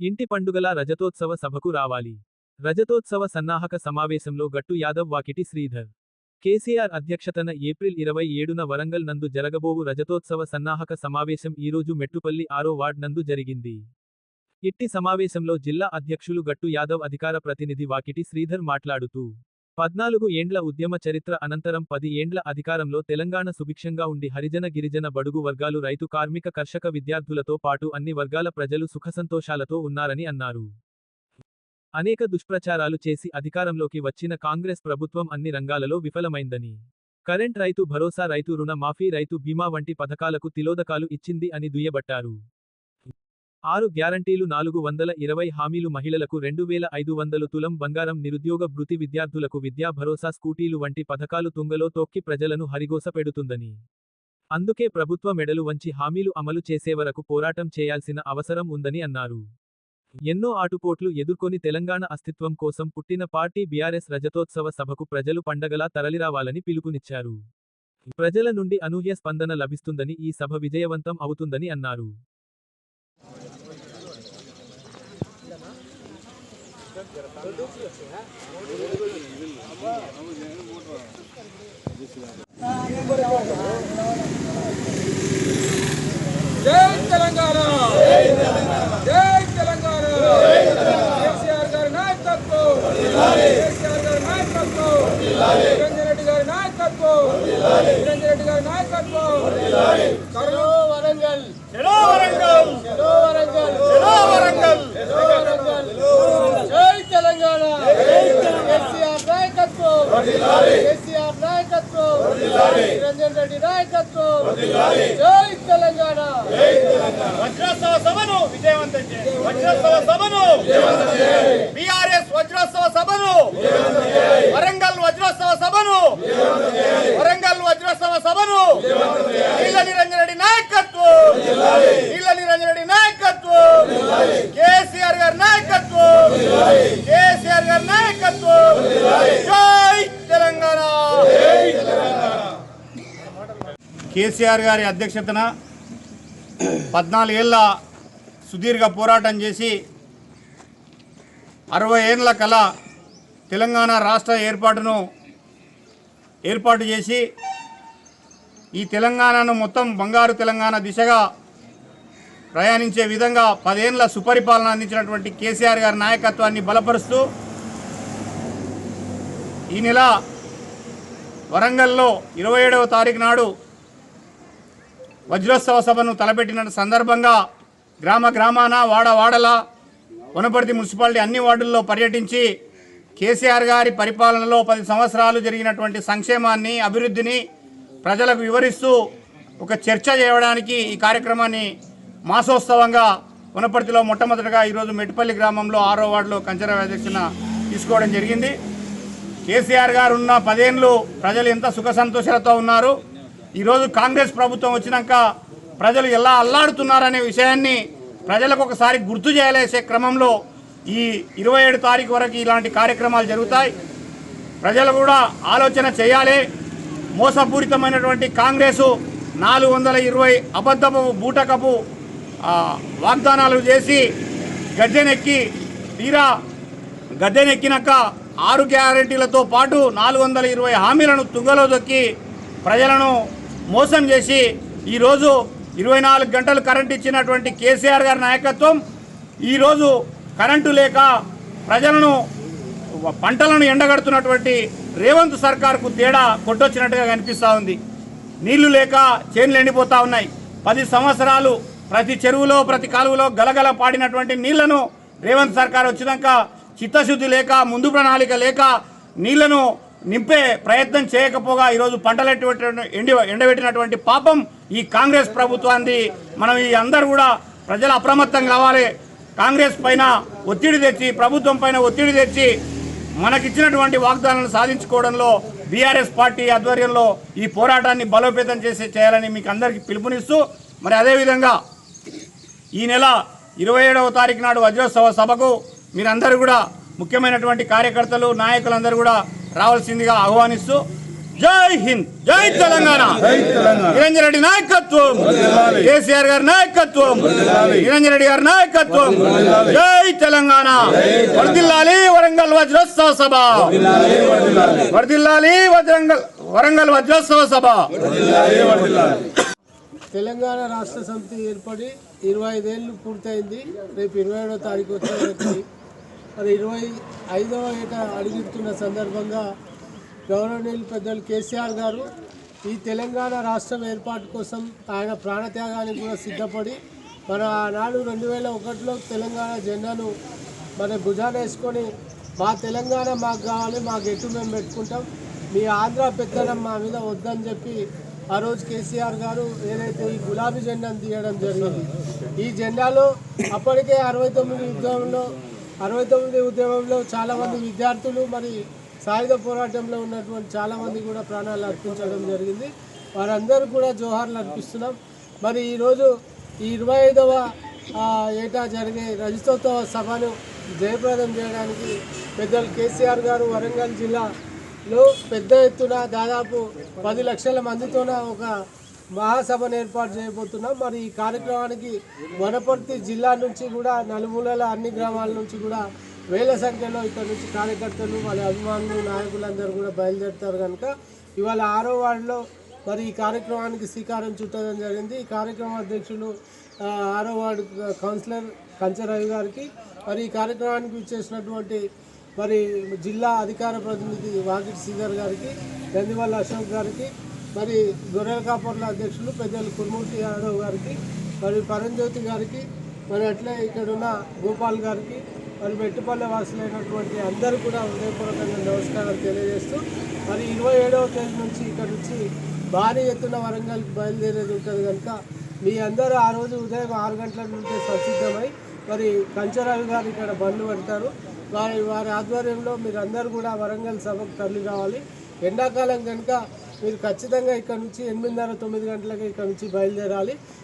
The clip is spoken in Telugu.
ఇంటి పండుగల రజతోత్సవ సభకు రావాలి. రజతోత్సవ సన్నాహక సమావేశంలో గట్టు యాదవ్ వాకిటి శ్రీధర్. కేసీఆర్ అధ్యక్షతన ఏప్రిల్ ఇరవై ఏడున వరంగల్ నందు జరగబోవు రజతోత్సవ సన్నాహక సమావేశం ఈరోజు మెట్టుపల్లి ఆరో వార్డ్ నందు జరిగింది. ఇట్టి సమావేశంలో జిల్లా అధ్యక్షులు గట్టు యాదవ్ అధికార ప్రతినిధి వాకిటి శ్రీధర్ మాట్లాడుతూ పద్నాలుగు ఏండ్ల ఉద్యమ చరిత్ర అనంతరం పది ఏండ్ల అధికారంలో తెలంగాణ సుభిక్షంగా ఉండి హరిజన గిరిజన బడుగు వర్గాలు రైతు కార్మిక కర్షక విద్యార్థులతో పాటు అన్ని వర్గాల ప్రజలు సుఖసంతోషాలతో ఉన్నారని అన్నారు. అనేక దుష్ప్రచారాలు చేసి అధికారంలోకి వచ్చిన కాంగ్రెస్ ప్రభుత్వం అన్ని రంగాలలో విఫలమైందని. కరెంట్ రైతు భరోసా రైతు రుణ మాఫీ రైతు బీమా వంటి పథకాలకు తిలోదకాలు ఇచ్చింది అని దుయ్యబట్టారు. ఆరు గ్యారంటీలు నాలుగు వందల ఇరవై హామీలు మహిళలకు రెండు వేల ఐదు వందలు తులం బంగారం నిరుద్యోగ భృతి విద్యార్థులకు విద్యా భరోసా స్కూటీలు వంటి పథకాలు తుంగలో తొక్కి ప్రజలను హరిగోస పెడుతుందని. అందుకే ప్రభుత్వ మెడలు వంచి హామీలు అమలు చేసే వరకు పోరాటం చేయాల్సిన అవసరం ఉందని అన్నారు. ఎన్నో ఆటుపోట్లు ఎదుర్కొని తెలంగాణ అస్తిత్వం కోసం పుట్టిన పార్టీ బీఆర్ఎస్ రజతోత్సవ సభకు ప్రజలు పండగలా తరలిరావాలని పిలుపునిచ్చారు. ప్రజల నుండి అనూహ్య స్పందన లభిస్తుందని ఈ సభ విజయవంతం అవుతుందని అన్నారు. జై తెలంగాణ జై తెలంగాణ కేసీఆర్ గారి నాయకత్వం కేసీఆర్ గారి నాయకత్వం నిరంజన్ రెడ్డి గారి నాయకత్వం నిరంజన్ రెడ్డి గారి నాయకత్వం కర్నూలు వరంగల్ చెలో వరంగల్ చెలో వరంగల్ చెలో వరంగల్ చెలో వరంగల్ జై తెలంగాణ. కేసీఆర్ నాయకత్వం. కేసీఆర్ నాయకత్వం. నిరంజన్ రెడ్డి నాయకత్వం. జై తెలంగాణ. వజ్రోత్సవ సభను విజయవంతం చేయండి. వజ్రోత్సవ సభను బీఆర్ఎస్ వజ్రోత్సవ సభను వరంగల్ వజ్రోత్సవ సభను వరంగల్ వజ్రోత్సవ సభను నీల నిరంజన్ రెడ్డి నాయకత్వం నీల నిరంజన్ రెడ్డి నాయకత్వం కేసీఆర్ గారి నాయకత్వం కేసీఆర్ గారి నాయకత్వం జై తెలంగాణ కేసీఆర్ గారి అధ్యక్షతన పద్నాలుగేళ్ళ సుదీర్ఘ పోరాటం చేసి అరవై ఏళ్ళ కల తెలంగాణ రాష్ట్ర ఏర్పాటును ఏర్పాటు చేసి ఈ తెలంగాణను మొత్తం బంగారు తెలంగాణ దిశగా ప్రయాణించే విధంగా పదేళ్ళ సుపరిపాలన అందించినటువంటి కేసీఆర్ గారి నాయకత్వాన్ని బలపరుస్తూ ఈ నెల వరంగల్లో ఇరవై ఏడవ తారీఖు నాడు వజ్రోత్సవ సభను తలపెట్టిన సందర్భంగా గ్రామ గ్రామాన వాడ వాడల వనపర్తి మున్సిపాలిటీ అన్ని వార్డుల్లో పర్యటించి కేసీఆర్ గారి పరిపాలనలో పది సంవత్సరాలు జరిగినటువంటి సంక్షేమాన్ని అభివృద్ధిని ప్రజలకు వివరిస్తూ ఒక చర్చ చేయడానికి ఈ కార్యక్రమాన్ని మాసోత్సవంగా వనపర్తిలో మొట్టమొదటగా ఈరోజు మెట్టిపల్లి గ్రామంలో ఆరో వార్డులో కంచర అధ్యక్షన తీసుకోవడం జరిగింది. కేసీఆర్ గారు ఉన్న పదేళ్ళు ప్రజలు ఎంత సుఖ సంతోషాలతో ఉన్నారు. ఈరోజు కాంగ్రెస్ ప్రభుత్వం వచ్చినాక ప్రజలు ఎలా అల్లాడుతున్నారనే విషయాన్ని ప్రజలకు ఒకసారి గుర్తు చేయలేసే క్రమంలో ఈ ఇరవై ఏడు తారీఖు వరకు ఇలాంటి కార్యక్రమాలు జరుగుతాయి. ప్రజలు కూడా ఆలోచన చేయాలి. మోసపూరితమైనటువంటి కాంగ్రెసు నాలుగు వందల ఇరవై అబద్ధపు బూటకపు వాగ్దానాలు చేసి గద్దెనెక్కి తీరా గద్దెనెక్కినాక ఆరు గ్యారెంటీలతో పాటు నాలుగు వందల ఇరవై హామీలను తుంగలో దొక్కి ప్రజలను మోసం చేసి ఈరోజు ఇరవై నాలుగు గంటలు కరెంట్ ఇచ్చినటువంటి కేసీఆర్ గారి నాయకత్వం ఈరోజు కరెంటు లేక ప్రజలను పంటలను ఎండగడుతున్నటువంటి రేవంత్ సర్కార్కు తేడా కొట్టొచ్చినట్టుగా కనిపిస్తూ ఉంది. నీళ్ళు లేక చేనులు ఎండిపోతూ ఉన్నాయి. పది సంవత్సరాలు ప్రతి చెరువులో ప్రతి కాలువలో గలగల పాడినటువంటి నీళ్ళను రేవంత్ సర్కార్ వచ్చినాక చిత్తశుద్ధి లేక ముందు ప్రణాళిక లేక నీళ్ళను నింపే ప్రయత్నం చేయకపోగా ఈరోజు పంటలు ఎండి ఎండబెట్టినటువంటి పాపం ఈ కాంగ్రెస్ ప్రభుత్వాన్ని. మనం ఈ అందరూ కూడా ప్రజలు అప్రమత్తం కావాలి. కాంగ్రెస్ పైన ఒత్తిడి తెచ్చి ప్రభుత్వం పైన ఒత్తిడి తెచ్చి మనకిచ్చినటువంటి వాగ్దానాలను సాధించుకోవడంలో బీఆర్ఎస్ పార్టీ ఆధ్వర్యంలో ఈ పోరాటాన్ని బలోపేతం చేసే చేయాలని మీకు అందరికీ పిలుపునిస్తూ మరి అదేవిధంగా ఈ నెల ఇరవై ఏడవ తారీఖు నాడు వజ్రోత్సవ సభకు మీరందరూ కూడా ముఖ్యమైనటువంటి కార్యకర్తలు నాయకులందరూ కూడా రావాల్సిందిగా ఆహ్వానిస్తూ జై హింద్ జై తెలంగాణ. నిరంజన్ రెడ్డి నాయకత్వం. కేసీఆర్ గారి నాయకత్వం. నిరంజన్ రెడ్డి గారి నాయకత్వం. జై తెలంగాణ. వర్దిల్లాలి వరంగల్ వజ్రోత్సవ సభ. వర్దిల్లాలి వజ్రంగల్ వరంగల్ వజ్రోత్సవ సభ. తెలంగాణ రాష్ట్ర సమితి ఏర్పడి ఇరవై ఐదేళ్ళు పూర్తయింది. రేపు ఇరవై ఏడవ తారీఖు వచ్చేసరికి మరి ఇరవై ఐదవ ఏట అడుగుతున్న సందర్భంగా గౌరవనీయులు పెద్దలు కేసీఆర్ గారు ఈ తెలంగాణ రాష్ట్రం ఏర్పాటు కోసం ఆయన ప్రాణత్యాగానికి కూడా సిద్ధపడి మన ఆనాడు రెండు వేల ఒకటిలో తెలంగాణ జెండాను మన భుజాన వేసుకొని మా తెలంగాణ మాకు కావాలి మా గెట్టు మేము పెట్టుకుంటాం మీ ఆంధ్ర పెత్తనం మా మీద వద్దని చెప్పి ఆ రోజు కేసీఆర్ గారు ఏదైతే ఈ గులాబీ జెండాను తీయడం జరిగింది ఈ జెండాలో అప్పటికే అరవై తొమ్మిది యుద్ధంలో అరవై తొమ్మిది ఉద్యమంలో చాలామంది విద్యార్థులు మరి సాయుధ పోరాటంలో ఉన్నటువంటి చాలామంది కూడా ప్రాణాలు అర్పించడం జరిగింది. వారందరూ కూడా జోహార్లు అర్పిస్తున్నాం. మరి ఈరోజు ఈ ఇరవై ఐదవ ఏటా జరిగే రజతోత్సవ సభను జయప్రదం చేయడానికి పెద్దలు కేసీఆర్ గారు వరంగల్ జిల్లాలో పెద్ద ఎత్తున దాదాపు పది లక్షల మందితోన ఒక మహాసభను ఏర్పాటు చేయబోతున్నాం. మరి ఈ కార్యక్రమానికి వనపర్తి జిల్లా నుంచి కూడా నలుమూలల అన్ని గ్రామాల నుంచి కూడా వేల సంఖ్యలో ఇక్కడ నుంచి కార్యకర్తలు వాళ్ళ అభిమానులు నాయకులందరూ కూడా బయలుదేరుతారు కనుక. ఇవాళ ఆరో వార్డులో మరి ఈ కార్యక్రమానికి శ్రీకారం చుట్టడం జరిగింది. ఈ కార్యక్రమ అధ్యక్షులు ఆరో వార్డు కౌన్సిలర్ కంచరవి గారికి మరి ఈ కార్యక్రమానికి ఇచ్చేసినటువంటి మరి జిల్లా అధికార ప్రతినిధి వాకిటి శ్రీధర్ గారికి గందివల్ల అశోక్ గారికి మరి గొర్రెల కాపర్ల అధ్యక్షులు పెద్దలు కుర్మూర్తి యాదవ్ గారికి మరి పరంజ్యోతి గారికి మరి అట్లే ఇక్కడ ఉన్న గోపాల్ గారికి మరి మెట్టుపల్లె వాసులైనటువంటి అందరూ కూడా హృదయపూర్వకంగా నమస్కారాలు తెలియజేస్తూ మరి ఇరవై ఏడవ తేదీ నుంచి ఇక్కడ నుంచి భారీ ఎత్తున వరంగల్కి బయలుదేరేది ఉంటుంది కనుక మీ అందరూ ఆ రోజు ఉదయం ఆరు గంటల నుండి సంసిద్ధమై మరి కంచరావి గారు ఇక్కడ బండ్లు పెడతారు. వారి వారి ఆధ్వర్యంలో మీరు అందరూ కూడా వరంగల్ సభకు తరలి రావాలి. ఎండాకాలం కనుక మీరు ఖచ్చితంగా ఇక్కడ నుంచి ఎనిమిదిన్నర తొమ్మిది గంటలకి ఇక్కడ నుంచి బయలుదేరాలి.